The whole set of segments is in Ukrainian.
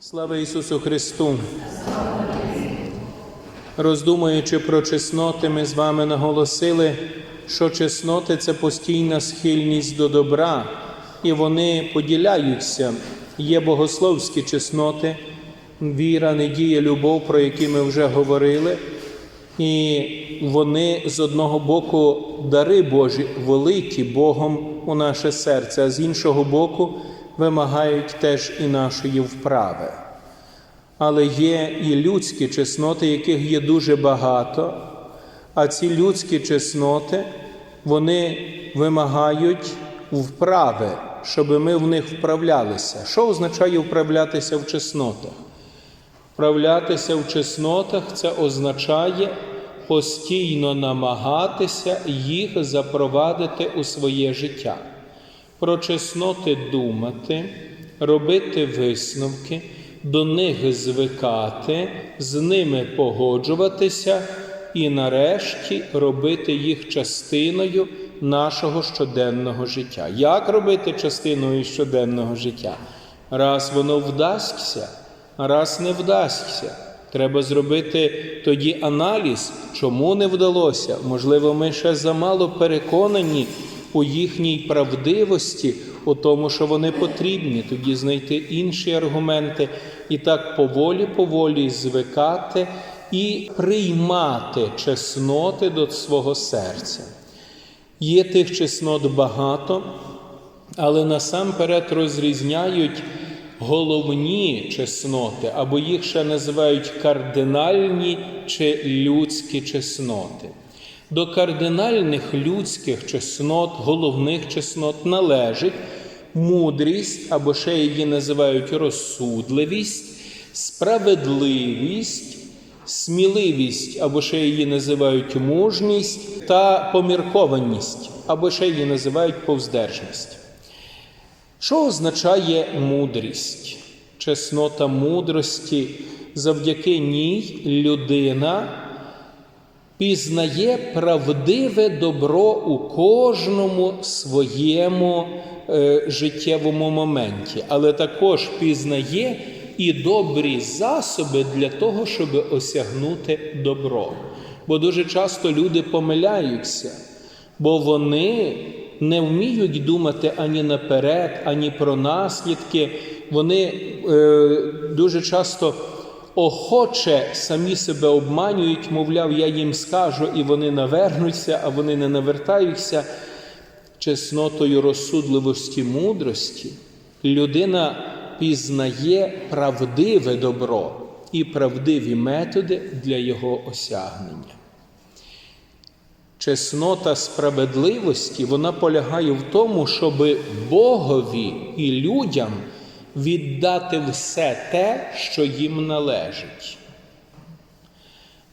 Слава Ісусу Христу! Роздумуючи про чесноти, ми з вами наголосили, що чесноти це постійна схильність до добра, і вони поділяються. Є богословські чесноти, віра, недія, любов, про які ми вже говорили. І вони з одного боку дари Божі великі Богом у наше серце, а з іншого боку вимагають теж і нашої вправи. Але є і людські чесноти, яких є дуже багато, а ці людські чесноти вони вимагають вправи, щоб ми в них вправлялися. Що означає вправлятися в чеснотах? Вправлятися в чеснотах це означає постійно намагатися їх запровадити у своє життя, про чесноти думати, робити висновки, до них звикати, з ними погоджуватися і нарешті робити їх частиною нашого щоденного життя. Як робити частиною щоденного життя? Раз воно вдасться, раз не вдасться. Треба зробити тоді аналіз, чому не вдалося. Можливо, ми ще замало переконані у їхній правдивості, у тому, що вони потрібні, тоді знайти інші аргументи і так поволі-поволі звикати і приймати чесноти до свого серця. Є тих чеснот багато, але насамперед розрізняють головні чесноти, або їх ще називають кардинальні чи людські чесноти. До кардинальних людських чеснот, головних чеснот належить мудрість, або ще її називають розсудливість, справедливість, сміливість, або ще її називають мужність та поміркованість, або ще її називають повздержність. Що означає мудрість? Чеснота мудрості, завдяки ній людина пізнає правдиве добро у кожному своєму е, життєвому моменті, але також пізнає і добрі засоби для того, щоб осягнути добро. Бо дуже часто люди помиляються, бо вони не вміють думати ані наперед, ані про наслідки. Вони е, дуже часто охоче самі себе обманюють, мовляв, я їм скажу, і вони навернуться, а вони не навертаються. Чеснотою розсудливості мудрості людина пізнає правдиве добро і правдиві методи для його осягнення. Чеснота справедливості вона полягає в тому, щоб Богові і людям віддати все те, що їм належить.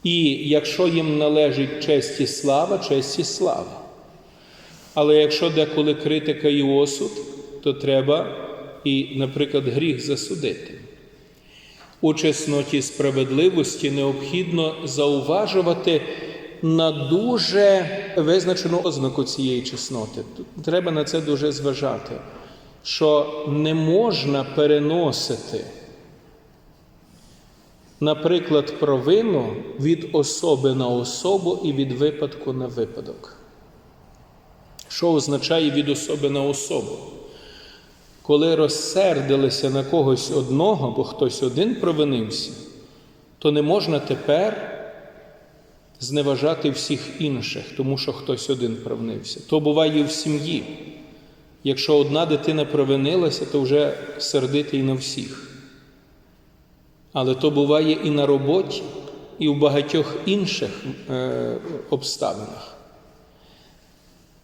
І якщо їм належить честь і слава, честь і слава. Але якщо деколи критика і осуд, то треба і, наприклад, гріх засудити. У чесноті справедливості необхідно зауважувати на дуже визначену ознаку цієї чесноти. Треба на це дуже зважати, що не можна переносити, наприклад, провину від особи на особу і від випадку на випадок. Що означає від особи на особу? Коли розсердилися на когось одного, бо хтось один провинився, то не можна тепер зневажати всіх інших, тому що хтось один провинився. То буває в сім'ї. Якщо одна дитина провинилася, то вже сердити і на всіх. Але то буває і на роботі, і в багатьох інших е, обставинах.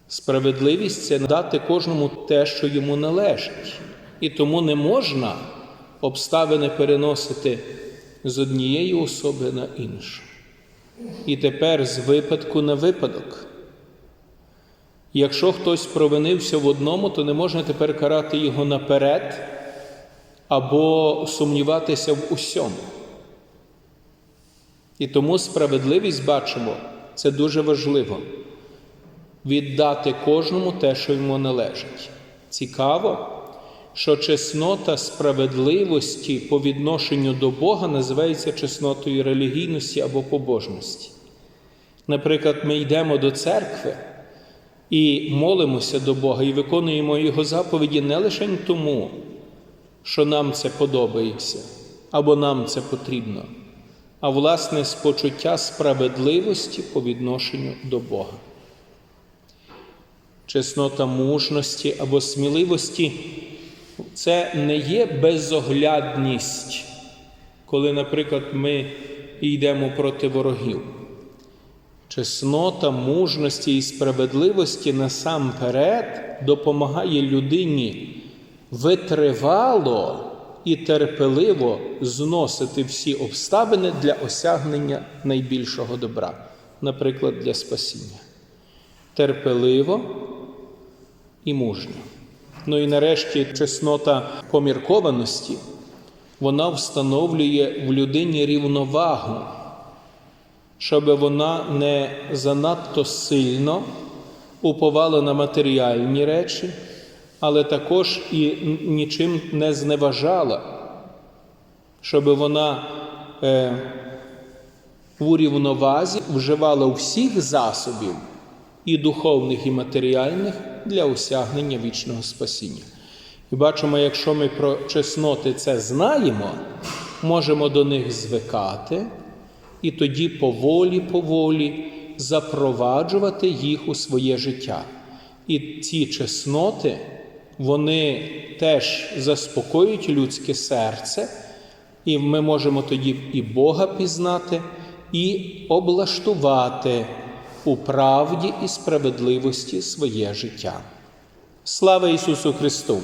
Справедливість це дати кожному те, що йому належить. І тому не можна обставини переносити з однієї особи на іншу. І тепер з випадку на випадок. Якщо хтось провинився в одному, то не можна тепер карати його наперед або сумніватися в усьому. І тому справедливість бачимо, це дуже важливо віддати кожному те, що йому належить. Цікаво, що чеснота справедливості по відношенню до Бога називається чеснотою релігійності або побожності. Наприклад, ми йдемо до церкви і молимося до Бога і виконуємо Його заповіді не лише тому, що нам це подобається або нам це потрібно, а власне з почуття справедливості по відношенню до Бога. Чеснота мужності або сміливості це не є безоглядність, коли, наприклад, ми йдемо проти ворогів. Чеснота мужності і справедливості насамперед допомагає людині витривало і терпеливо зносити всі обставини для осягнення найбільшого добра, наприклад, для спасіння. Терпеливо і мужньо. Ну і нарешті чеснота поміркованості, вона встановлює в людині рівновагу, щоб вона не занадто сильно уповала на матеріальні речі, але також і нічим не зневажала, щоб вона е, у рівновазі вживала всіх засобів і духовних, і матеріальних для осягнення вічного спасіння. І бачимо, якщо ми про чесноти це знаємо, можемо до них звикати і тоді поволі-поволі запроваджувати їх у своє життя. І ці чесноти, вони теж заспокоюють людське серце, і ми можемо тоді і Бога пізнати, і облаштувати у правді і справедливості своє життя. Слава Ісусу Христу!